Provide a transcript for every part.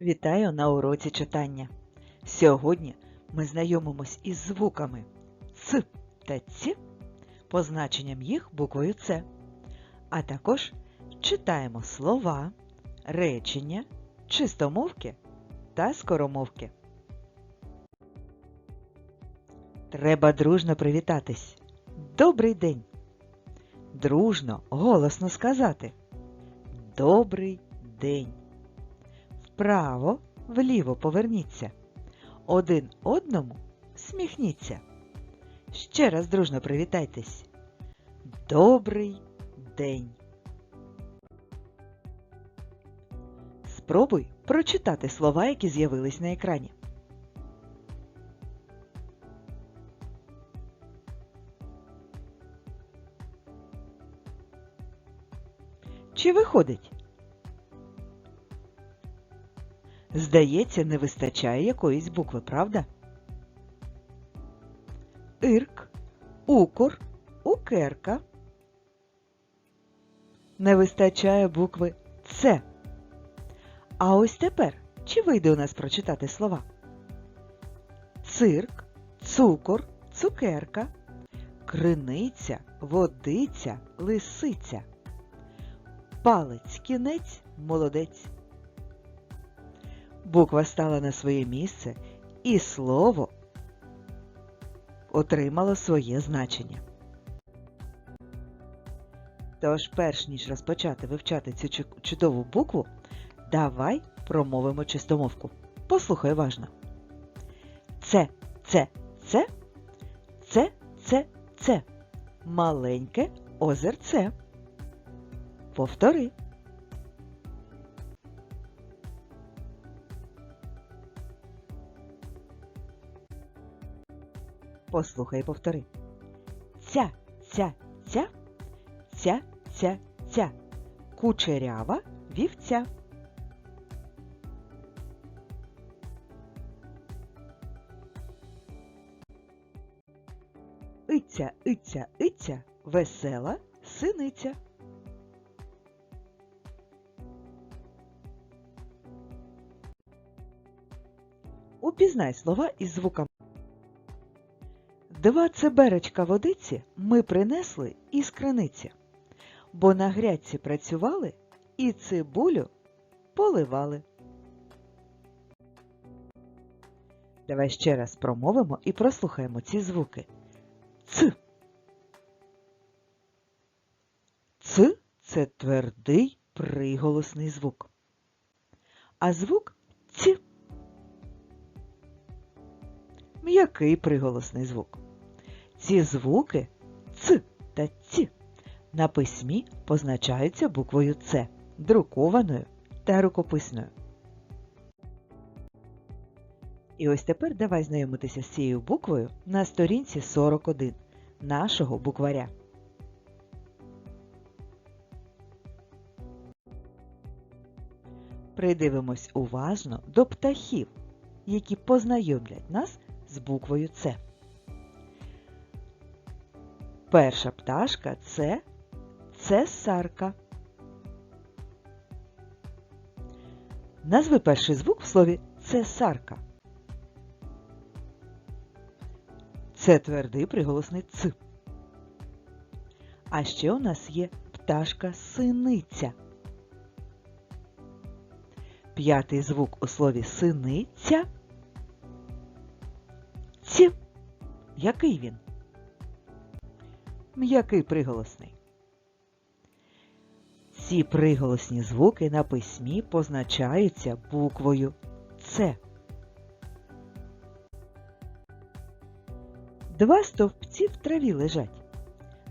Вітаю на уроці читання. Сьогодні ми знайомимось із звуками Ц та Ц, позначенням їх буквою С, а також читаємо слова, речення, чистомовки та скоромовки. Треба дружно привітатись. Добрий день! Дружно, голосно сказати. Добрий день! Вправо, вліво поверніться. Один одному сміхніться. Ще раз дружно привітайтесь. Добрий день. Спробуй прочитати слова, які з'явились на екрані. Чи виходить? Здається, не вистачає якоїсь букви, правда? Ірк, укор, укерка. Не вистачає букви С. А ось тепер чи вийде у нас прочитати слова? Цирк, цукор, цукерка, криниця, водиця, лисиця. Палець, кінець, молодець. Буква стала на своє місце, і слово отримало своє значення. Тож, перш ніж розпочати вивчати цю чудову букву, давай промовимо чистомовку. Послухай уважно. Це, це, це, це, це, це. Маленьке озерце. Повтори. Послухай і повтори. Ця, ця, ця, ця, ця, ця. Кучерява вівця. Иця, иця, иця, весела синиця. Упізнай слова із звуками. Два цеберечка водиці ми принесли із криниці, бо на грядці працювали і цибулю поливали. Давай ще раз промовимо і прослухаємо ці звуки. Ц. Ц це твердий приголосний звук. А звук ць. М'який приголосний звук. Ці звуки ц та ці на письмі позначаються буквою С, друкованою та рукописною. І ось тепер давай знайомитися з цією буквою на сторінці 41 нашого букваря. Придивимось уважно до птахів, які познайомлять нас з буквою С. Перша пташка це цесарка. Назви перший звук в слові цесарка. Це твердий приголосний ц. А ще у нас є пташка синиця. П'ятий звук у слові синиця. Ці. Який він? М'який приголосний. Ці приголосні звуки на письмі позначаються буквою С. Два стовпці в траві лежать.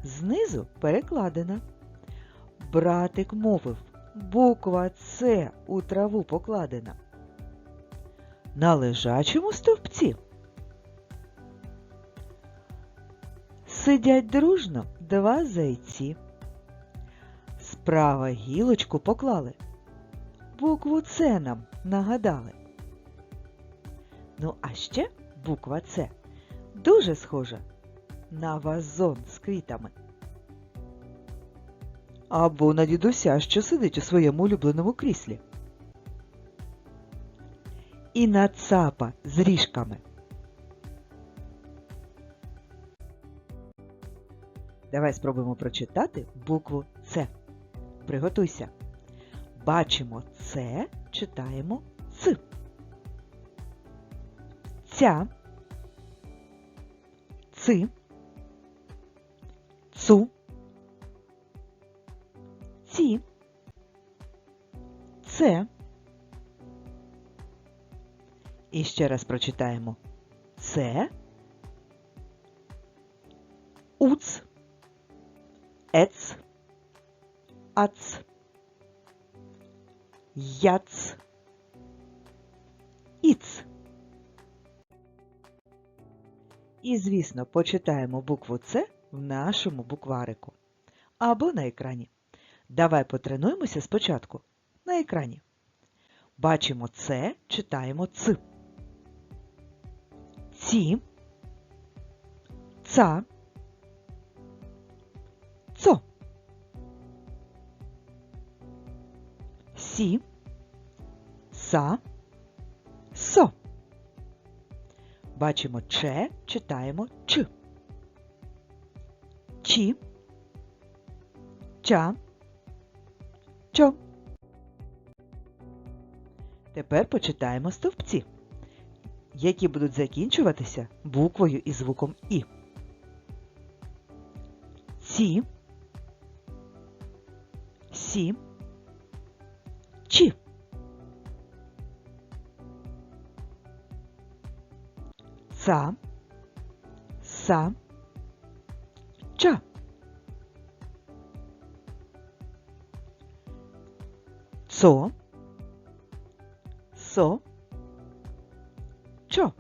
Знизу перекладена. Братик мовив, буква С у траву покладена. На лежачому стовпці Сидять дружно два зайці. Справа гілочку поклали. Букву С нам нагадали. Ну, а ще буква С дуже схожа на вазон з квітами. Або на дідуся, що сидить у своєму улюбленому кріслі. і на цапа з ріжками. Давай спробуємо прочитати букву С. Приготуйся. Бачимо С, читаємо Ц. Ця, Ци, Цу, Ці, Це. І ще раз прочитаємо Це, Уц, Ец, Ац, Яц, Іц. І, звісно, почитаємо букву С в нашому букварику або на екрані. Давай потренуємося спочатку на екрані. Бачимо С, читаємо Ц. Ці, Ца, Цо. Сі, Са, Со. Бачимо Ч, читаємо Ч. Чі, Ча, Чо. Тепер почитаємо стовпці, які будуть закінчуватися буквою і звуком І. Ці, Сі, Чі. Са, Са, Ча. Цо, Со, Чо.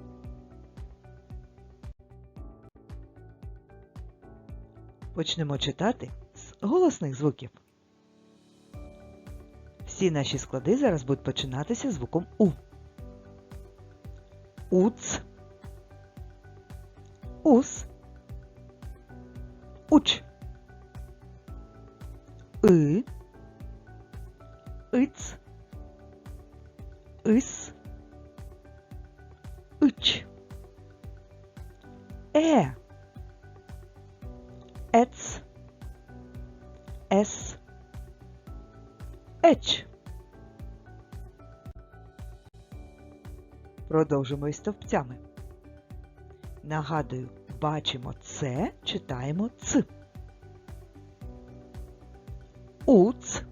Почнемо читати з голосних звуків. Всі наші склади зараз будуть починатися звуком У. Уц, Ус, Уч, И, Иц, Продовжимо із стовпцями. Нагадую, бачимо С, читаємо Ц. Уц,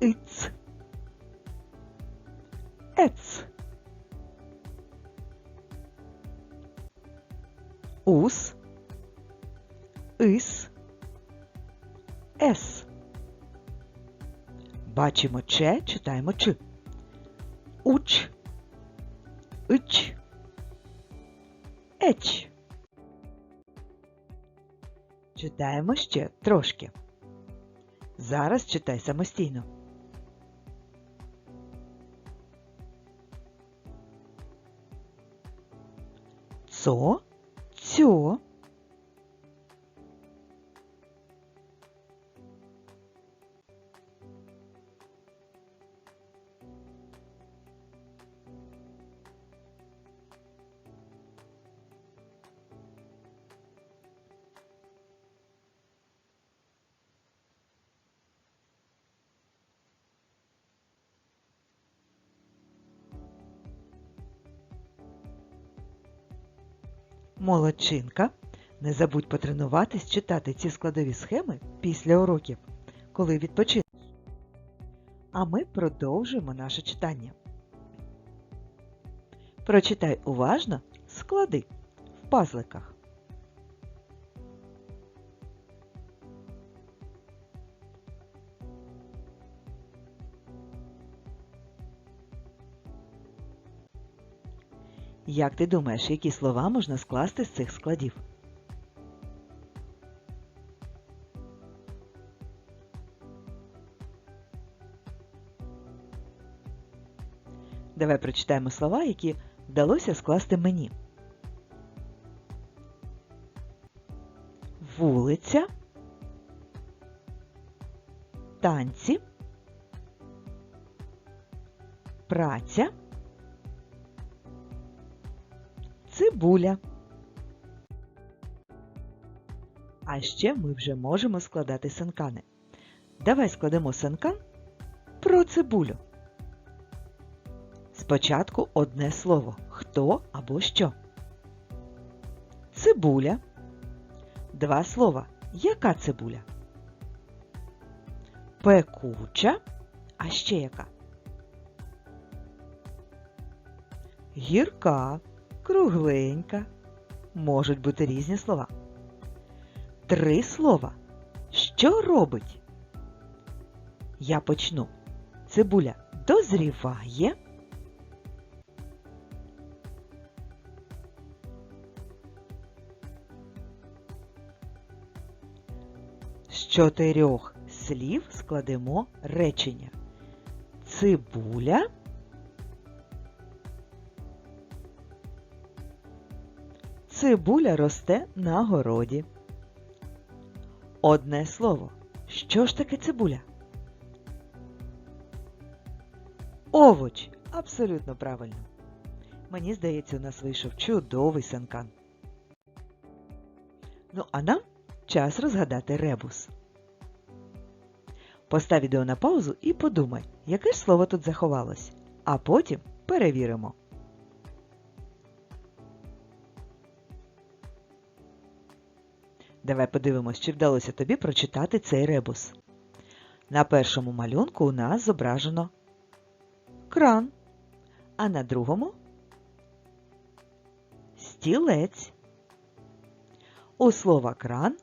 Іц, Ец. Ус, Ис, С. Бачимо Ч, читаємо Ч. Уч, Ич, Еч. Читаємо ще трошки. Зараз читай самостійно. Цо, Молодчинка. Не забудь потренуватись читати ці складові схеми після уроків, коли відпочинеш. А ми продовжуємо наше читання. Прочитай уважно склади в пазликах. Як ти думаєш, які слова можна скласти з цих складів? Давай прочитаємо слова, які вдалося скласти мені. Вулиця, танці, праця, цибуля. А ще ми вже можемо складати синкани. Давай складемо синкан про цибулю. Спочатку одне слово хто або що. Цибуля. Два слова. Яка цибуля? Пекуча. А ще яка? Гірка, кругленька. Можуть бути різні слова. Три слова. Що робить? Я почну. Цибуля дозріває. З чотирьох слів складемо речення. Цибуля. Цибуля росте на городі. Одне слово. Що ж таке цибуля? Овоч. Абсолютно правильно. Мені здається, у нас вийшов чудовий санкан. Ну, а нам час розгадати ребус. Постав відео на паузу і подумай, яке ж слово тут заховалось. А потім перевіримо. Давай подивимось, чи вдалося тобі прочитати цей ребус. На першому малюнку у нас зображено кран, а на другому стілець. У слова кран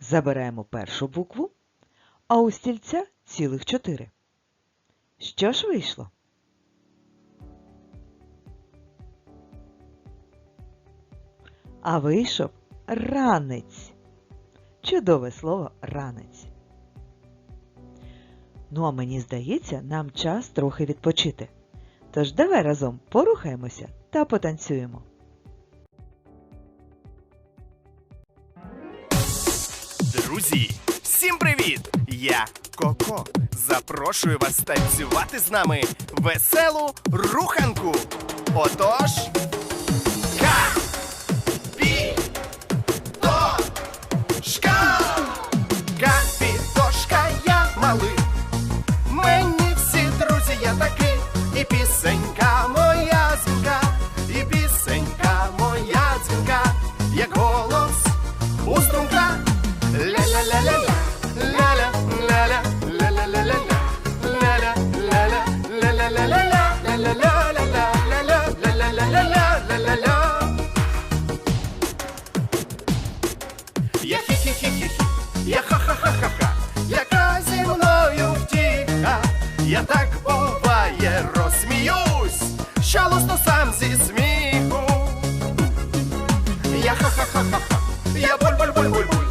забираємо першу букву, а у стільця цілих чотири. Що ж вийшло? А вийшов ранець. Чудове слово ранець. Ну, а мені здається, нам час трохи відпочити. Тож давай разом порухаємося та потанцюємо. Друзі, всім привіт! Я Коко. Запрошую вас танцювати з нами веселу руханку. Отож. Ка! pis sem cama що сам зі сміху. Я ха-ха-ха-ха-ха, я буль-буль-буль-буль-буль,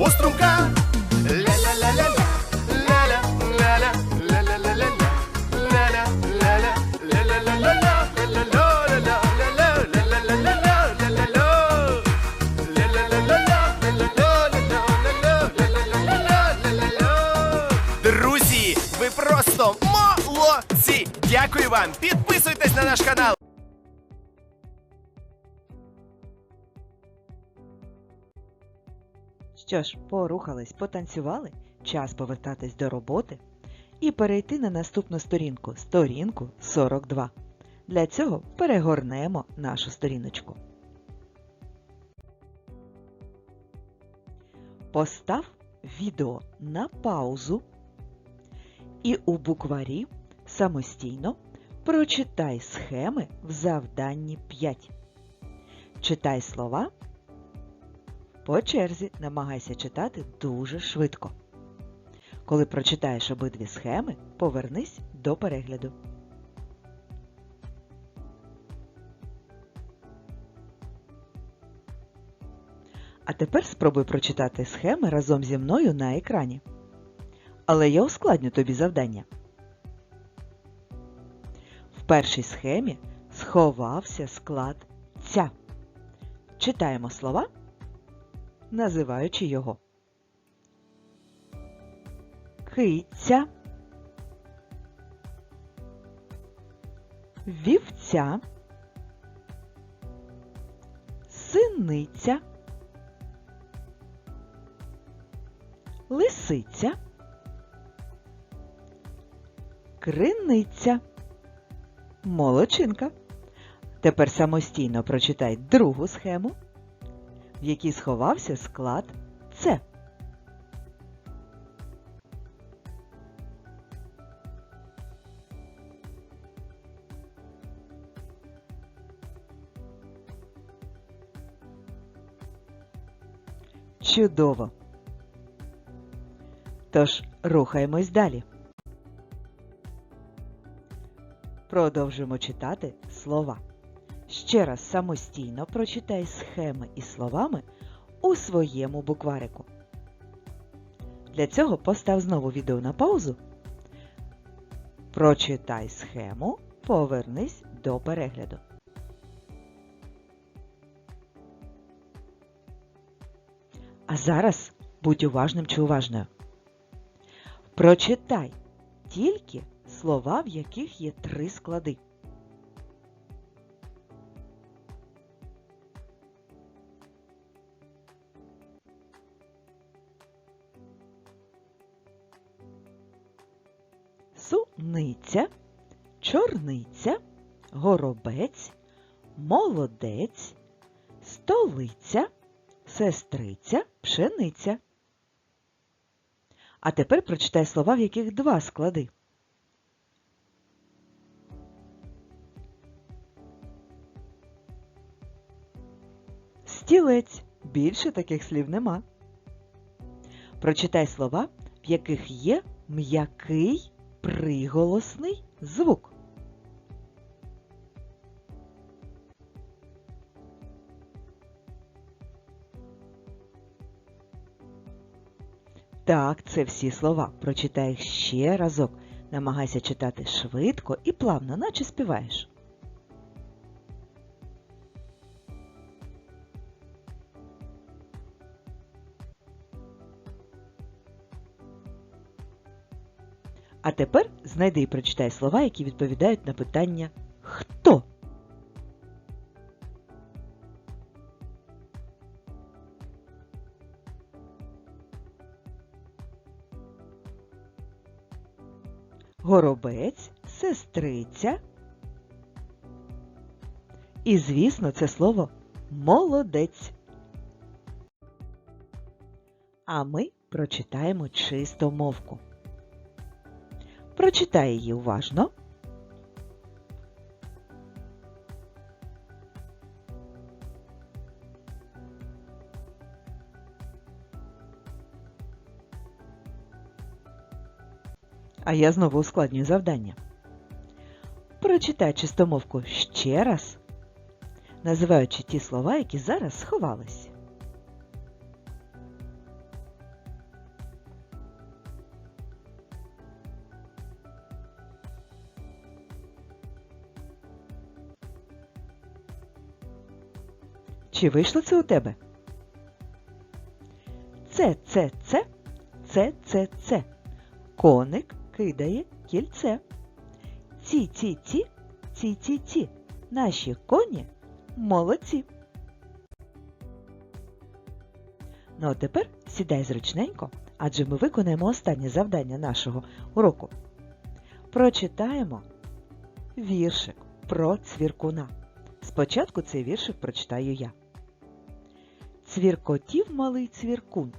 у струмка. Ля-ля-ля-ля-ля, ля-ля, ля-ля, ля-ля-ля-ля-ля, ля-ля, ля-ля, ля-ля-ля-ля-ля, ля-ля-ля-ля-ля, ля-ля-ля-ля-ля-ля, ля-ля-ля. Друзі, Ви просто молодці! Дякую вам! Підписуйтесь на наш канал! Що ж, порухались, потанцювали, час повертатись до роботи і перейти на наступну сторінку, сторінку 42. Для цього перегорнемо нашу сторіночку. Постав відео на паузу і у букварі самостійно прочитай схеми в завданні 5. Читай слова по черзі намагайся читати дуже швидко. Коли прочитаєш обидві схеми, повернись до перегляду. А тепер спробуй прочитати схеми разом зі мною на екрані. Але я ускладню тобі завдання. В першій схемі сховався склад ця. Читаємо слова називаючи його. Киця, вівця, синиця, лисиця, криниця, молочинка. Тепер самостійно прочитай другу схему в якій сховався склад С. Чудово! Тож рухаємось далі. Продовжуємо читати слова. Ще раз самостійно прочитай схеми із словами у своєму букварику. Для цього постав знову відео на паузу. Прочитай схему, повернись до перегляду. А зараз будь уважним чи уважною. Прочитай тільки слова, в яких є три склади. Суниця, чорниця, горобець, молодець, столиця, сестриця, пшениця. А тепер прочитай слова, в яких два склади. Стілець. Більше таких слів нема. Прочитай слова, в яких є м'який приголосний звук. Так, це всі слова. Прочитай їх ще разок. Намагайся читати швидко і плавно, наче співаєш. Тепер знайди і прочитай слова, які відповідають на питання хто. Горобець, сестриця. І, звісно, це слово молодець. А ми прочитаємо чистомовку. Прочитай її уважно. А я знову ускладнюю завдання. Прочитай чистомовку ще раз, називаючи ті слова, які зараз сховались. Чи вийшло це у тебе? Це, це, це, це, це, це. Коник, кидає кільце. Ці, ці, ці, ці, ці, ці. Наші коні молодці. Ну а тепер сідай зручненько, адже ми виконаємо останнє завдання нашого уроку. Прочитаємо віршик про цвіркуна. Спочатку цей віршик прочитаю я. Цвіркотів малий цвіркун,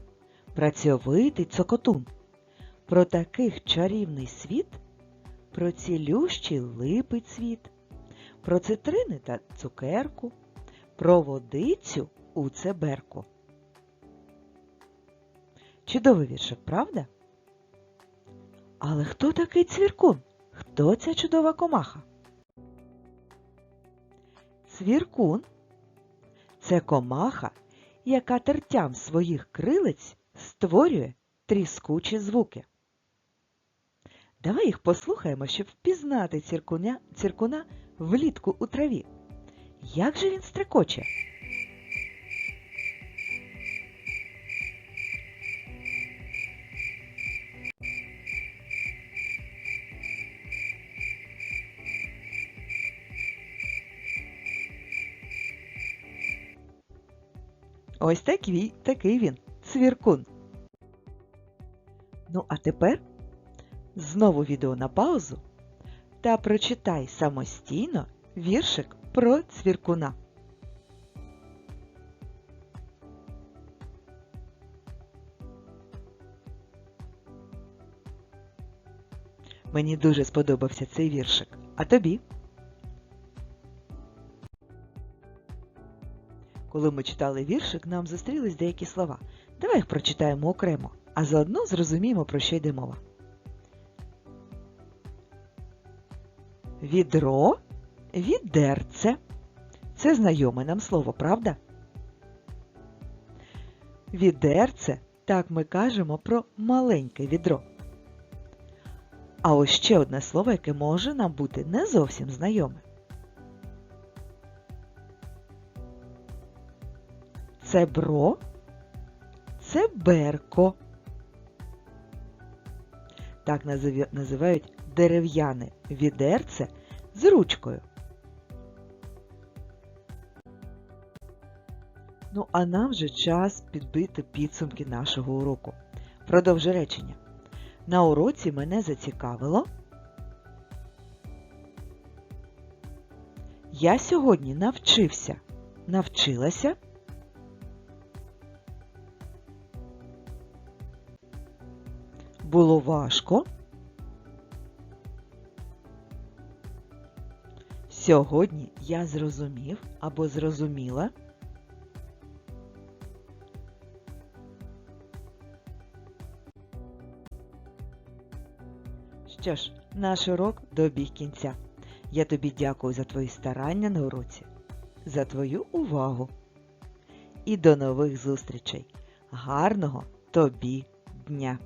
працьовитий цокотун. Про таких чарівний світ, про цілющий липий цвіт, про цитрини та цукерку, про водицю у цеберку. Чудовий віршик, правда? Але хто такий цвіркун? Хто ця чудова комаха? Цвіркун це комаха, яка тертям своїх крилиць створює тріскучі звуки. Давай їх послухаємо, щоб впізнати циркуня, циркуна влітку у траві. Як же він стрекоче? Ось такий, такий він, цвіркун. Ну, а тепер знову відео на паузу та прочитай самостійно віршик про цвіркуна. Мені дуже сподобався цей віршик. А тобі? Коли ми читали віршик, нам зустрілись деякі слова. Давай їх прочитаємо окремо, а заодно зрозуміємо, про що йде мова. Відро, відерце. Це знайоме нам слово, правда? Відерце, так ми кажемо про маленьке відро. А ось ще одне слово, яке може нам бути не зовсім знайоме. Це бро, це берко. Так називають дерев'яне відерце з ручкою. Ну, а нам вже час підбити підсумки нашого уроку. Продовжу речення. На уроці мене зацікавило. Я сьогодні навчився. Навчилася. Було важко. Сьогодні я зрозумів або зрозуміла. Що ж, наш урок добіг кінця. Я тобі дякую за твої старання на уроці, за твою увагу. І до нових зустрічей. Гарного тобі дня!